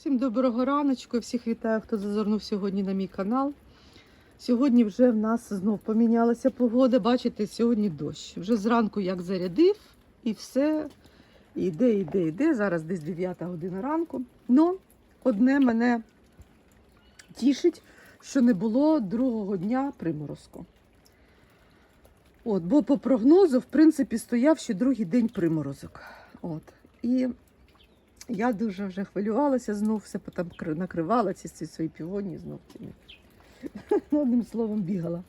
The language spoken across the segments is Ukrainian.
Всім доброго раночку. Всіх вітаю, хто зазирнув сьогодні на мій канал. Сьогодні вже в нас знов помінялася погода. Бачите, сьогодні дощ. Вже зранку як зарядив і все. Іде, іде, іде. Зараз десь 9 година ранку. Ну, одне мене тішить, що не було другого дня приморозку. От, бо по прогнозу, в принципі, стояв ще другий день приморозок. От. І я дуже вже хвилювалася знов, все потім накривала ці, ці свої півоні знов. Одним словом бігала.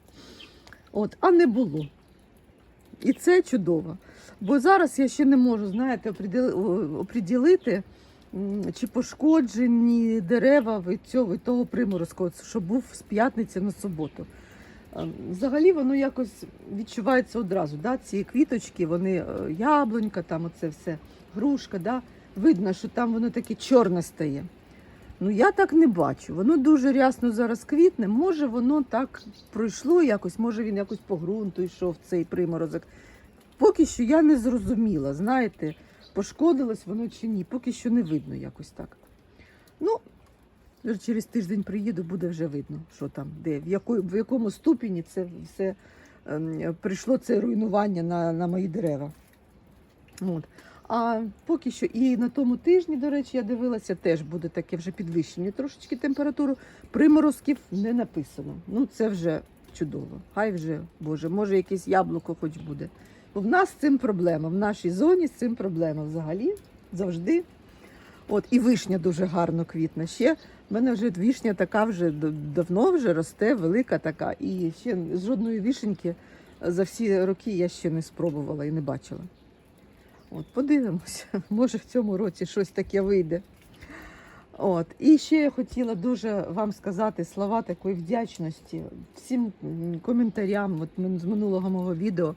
От, а не було. І це чудово. Бо зараз я ще не можу, знаєте, оприділити, чи пошкоджені дерева від цього від того приморозку, що був з п'ятниці на суботу. Взагалі воно якось відчувається одразу. Да? Ці квіточки, вони е, яблунька, там оце все, грушка, да? Видно, що там воно таке чорне стає. Ну я так не бачу. Воно дуже рясно зараз квітне. Може, воно так пройшло якось, може він якось по ґрунту йшов цей приморозок. Поки що я не зрозуміла, знаєте, пошкодилось воно чи ні. Поки що не видно якось так. Ну, через тиждень приїду, буде вже видно, що там, де, в, якої, в якому ступені це все ем, прийшло це руйнування на, на мої дерева. От. А поки що і на тому тижні, до речі, я дивилася, теж буде таке вже підвищення трошечки температуру. Приморозків не написано. Ну це вже чудово. Хай вже, Боже, може якесь яблуко хоч буде. Бо в нас з цим проблема. В нашій зоні з цим проблема взагалі завжди. От і вишня дуже гарно квітне. Ще в мене вже вишня така вже давно вже росте, велика така. І ще жодної вишеньки за всі роки я ще не спробувала і не бачила. От, подивимося, може в цьому році щось таке вийде. От. І ще я хотіла дуже вам сказати слова такої вдячності всім коментарям от, з минулого мого відео.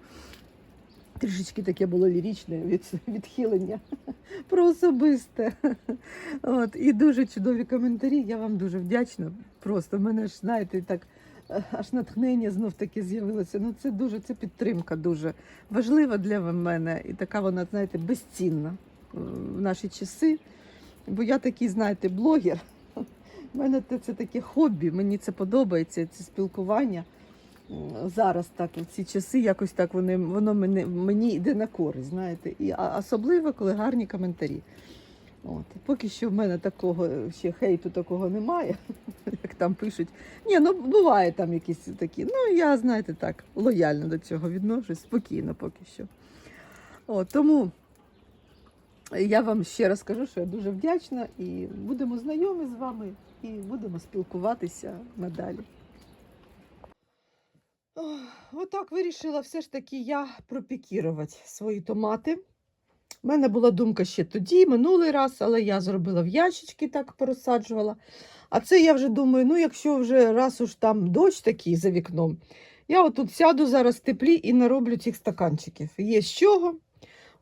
Трішечки таке було ліричне від, відхилення про особисте. От, і дуже чудові коментарі. Я вам дуже вдячна. Просто мене ж, знаєте, так аж натхнення знов таки з'явилося. Ну, це дуже це підтримка дуже важлива для мене. І така вона, знаєте, безцінна е, в наші часи. Бо я такий, знаєте, блогер. У мене це таке хобі, мені це подобається, це спілкування. Зараз так, в ці часи якось так вони, воно мені, мені йде на користь, знаєте. І особливо, коли гарні коментарі. От. Поки що в мене такого ще хейту такого немає, як там пишуть. Ні, ну буває там якісь такі. Ну, я, знаєте, так, лояльно до цього відношусь, спокійно поки що. От, тому я вам ще раз кажу, що я дуже вдячна і будемо знайомі з вами і будемо спілкуватися надалі. Отак вирішила все ж таки я пропікірувати свої томати. У мене була думка ще тоді, минулий раз, але я зробила в ящички, так порозсаджувала. А це я вже думаю, ну якщо вже раз уж там дощ такий за вікном, я отут сяду зараз в теплі і нароблю цих стаканчиків. Є з чого.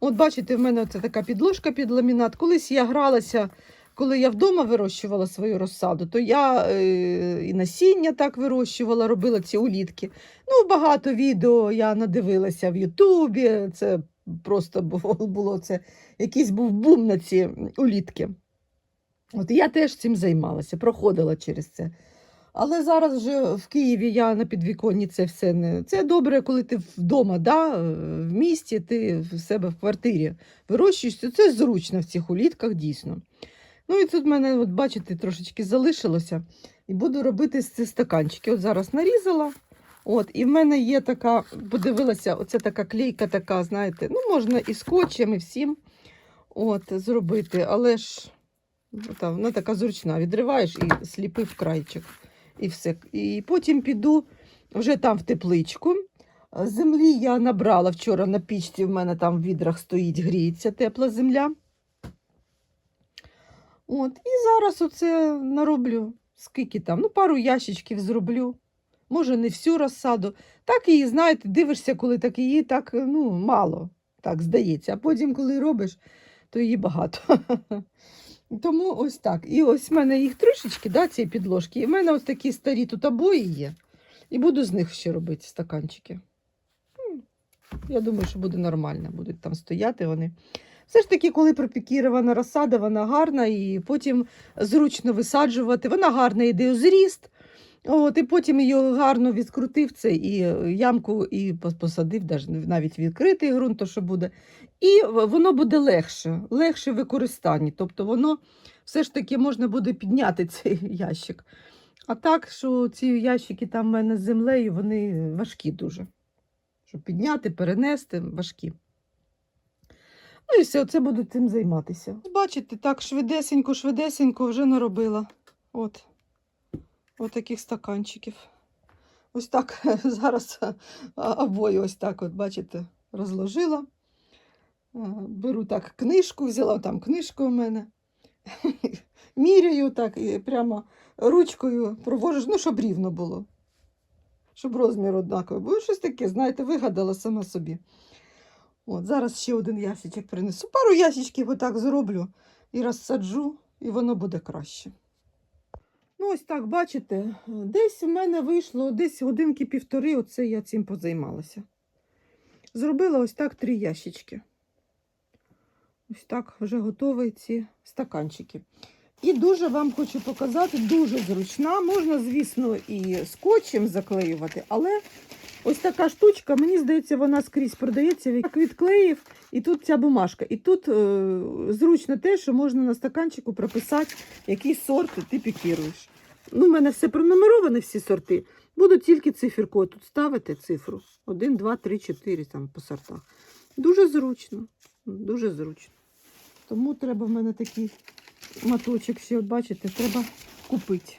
От бачите, в мене це така підложка під ламінат. Колись я гралася, коли я вдома вирощувала свою розсаду, то я е, і насіння так вирощувала, робила ці улітки. Ну, багато відео я надивилася в Ютубі. Це просто було, це якийсь був бум на ці улітки. От я теж цим займалася, проходила через це. Але зараз вже в Києві я на підвіконні це все не. Це добре, коли ти вдома, да, е, в місті, ти в себе в квартирі вирощуєш. то Це зручно в цих улітках, дійсно. Ну і тут в мене, от бачите, трошечки залишилося. І буду робити з ці стаканчики. От зараз нарізала. От, і в мене є така, подивилася, оце така клейка, така, знаєте, ну можна і скотчем, і всім от, зробити, але ж та, вона така зручна. Відриваєш і сліпив крайчик. І все. І потім піду вже там в тепличку. Землі я набрала вчора на пічці, в мене там в відрах стоїть, гріється тепла земля. От, і зараз оце нароблю, скільки там, ну, пару ящичків зроблю. Може, не всю розсаду. Так її, знаєте, дивишся, коли так її так ну, мало, так здається. А потім, коли робиш, то її багато. Тому ось так. І ось в мене їх трішечки, да, ці підложки. І в мене ось такі старі тут обої є. І буду з них ще робити стаканчики. Я думаю, що буде нормально. Будуть там стояти вони. Все ж таки, коли пропікірована розсада, вона гарна і потім зручно висаджувати. Вона гарна йде у зріст. От, і потім її гарно відкрутив це і е, ямку і посадив, навіть відкритий ґрунт, то що буде. І воно буде легше, легше в використанні. Тобто воно все ж таки можна буде підняти цей ящик. А так, що ці ящики там в мене з землею, вони важкі дуже. Щоб підняти, перенести, важкі. Ну і все, це буду цим займатися. Бачите, так швидесенько, швидесенько вже наробила. От. От стаканчиків. Ось так зараз обоє ось так, от, бачите, розложила. Беру так книжку, взяла там книжку у мене. Міряю так і прямо ручкою провожу, ну, щоб рівно було. Щоб розмір однаковий. Бо щось таке, знаєте, вигадала сама собі. От, зараз ще один ящичок принесу. Пару ящичків отак зроблю і розсаджу, і воно буде краще. Ну, ось так, бачите, десь в мене вийшло десь годинки півтори, оце я цим позаймалася. Зробила ось так три ящички. Ось так вже готові ці стаканчики. І дуже вам хочу показати, дуже зручна. Можна, звісно, і скотчем заклеювати, але ось така штучка, мені здається, вона скрізь продається, як відклеїв, і тут ця бумажка. І тут е, зручно те, що можна на стаканчику прописати, який сорт ти пікіруєш. Ну, у мене все пронумеровано, всі сорти. Буду тільки циферку тут ставити цифру. 1, 2, 3, 4 там по сортах. Дуже зручно. Дуже зручно. Тому треба в мене такий моточок ще, бачите, треба купити,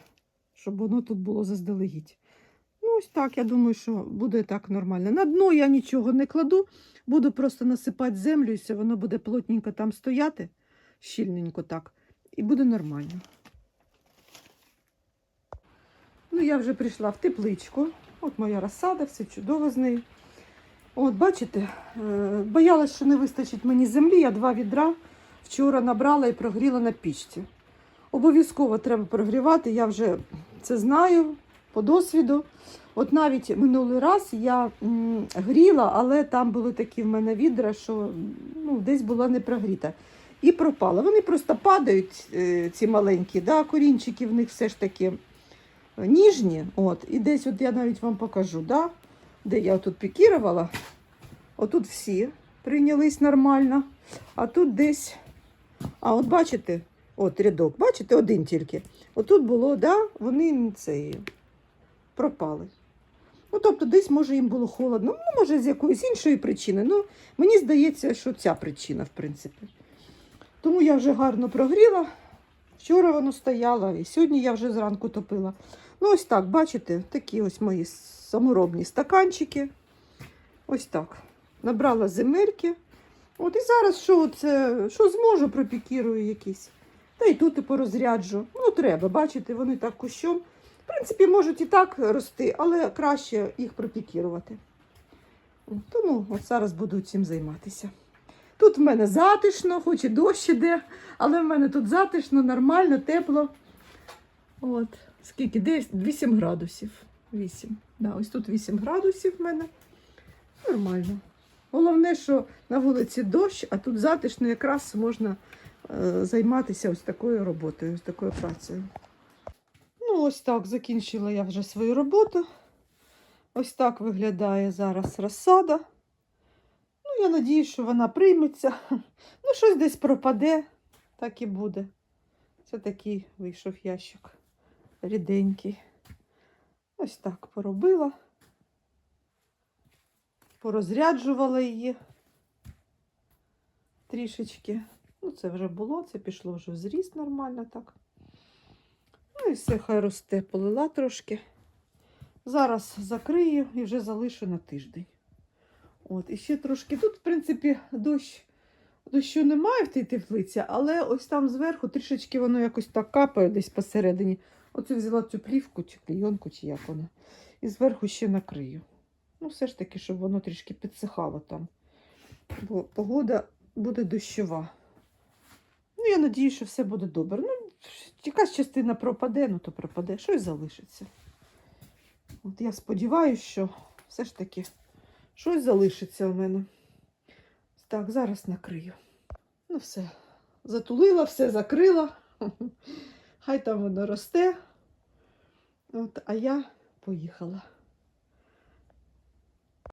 щоб воно тут було заздалегідь. Ну, ось так, я думаю, що буде так нормально. На дно я нічого не кладу, буду просто насипати землю, і все, воно буде плотненько там стояти, щільненько так, і буде нормально. Ну, я вже прийшла в тепличку. От моя розсада, все чудово з нею. От, бачите, е, боялась, що не вистачить мені землі. Я два відра вчора набрала і прогріла на пічці. Обов'язково треба прогрівати, я вже це знаю по досвіду. От навіть минулий раз я гріла, але там були такі в мене відра, що ну, десь була не прогріта. І пропала. Вони просто падають, е, ці маленькі, да, корінчики в них все ж таки ніжні. От, і десь от я навіть вам покажу, да, де я тут пікірувала. Отут всі прийнялись нормально. А тут десь, а от бачите, от рядок, бачите, один тільки. Отут було, да, вони цей, пропали. Ну, тобто, десь, може, їм було холодно, ну, може, з якоїсь іншої причини. Ну, мені здається, що ця причина, в принципі. Тому я вже гарно прогріла. Вчора воно стояло, і сьогодні я вже зранку топила. Ну, ось так, бачите, такі ось мої саморобні стаканчики. Ось так. Набрала земельки. От і зараз що, це, що зможу, пропікірую якісь. Та й тут і порозряджу. Ну, треба, бачите, вони так кущом. В принципі, можуть і так рости, але краще їх пропікірувати. Тому от зараз буду цим займатися. Тут в мене затишно, хоч і дощ іде, але в мене тут затишно, нормально, тепло. От, скільки? Десь 8 градусів. 8. Да, ось тут 8 градусів в мене. Нормально. Головне, що на вулиці дощ, а тут затишно якраз можна е, займатися ось такою роботою, ось такою працею. Ну, ось так закінчила я вже свою роботу. Ось так виглядає зараз розсада. Ну, я надію, що вона прийметься. Ну, щось десь пропаде, так і буде. Це такий вийшов ящик ріденький. Ось так поробила. Порозряджувала її трішечки. Ну, це вже було, це пішло вже в зріст нормально так. Ну і все, хай росте, полила трошки. Зараз закрию і вже залишу на тиждень. От, і ще трошки. Тут, в принципі, дощ, дощу немає в тій теплиці, але ось там зверху трішечки воно якось так капає десь посередині. Оце взяла цю плівку чи клійонку, чи як вона. І зверху ще накрию. Ну, все ж таки, щоб воно трішки підсихало там. Бо погода буде дощова. Ну, я надію, що все буде добре. Ну, якась частина пропаде, ну то пропаде, щось залишиться. От я сподіваюся, що все ж таки щось залишиться у мене. Так, зараз накрию. Ну, все. Затулила, все закрила. Хай там воно росте. От, а я поїхала.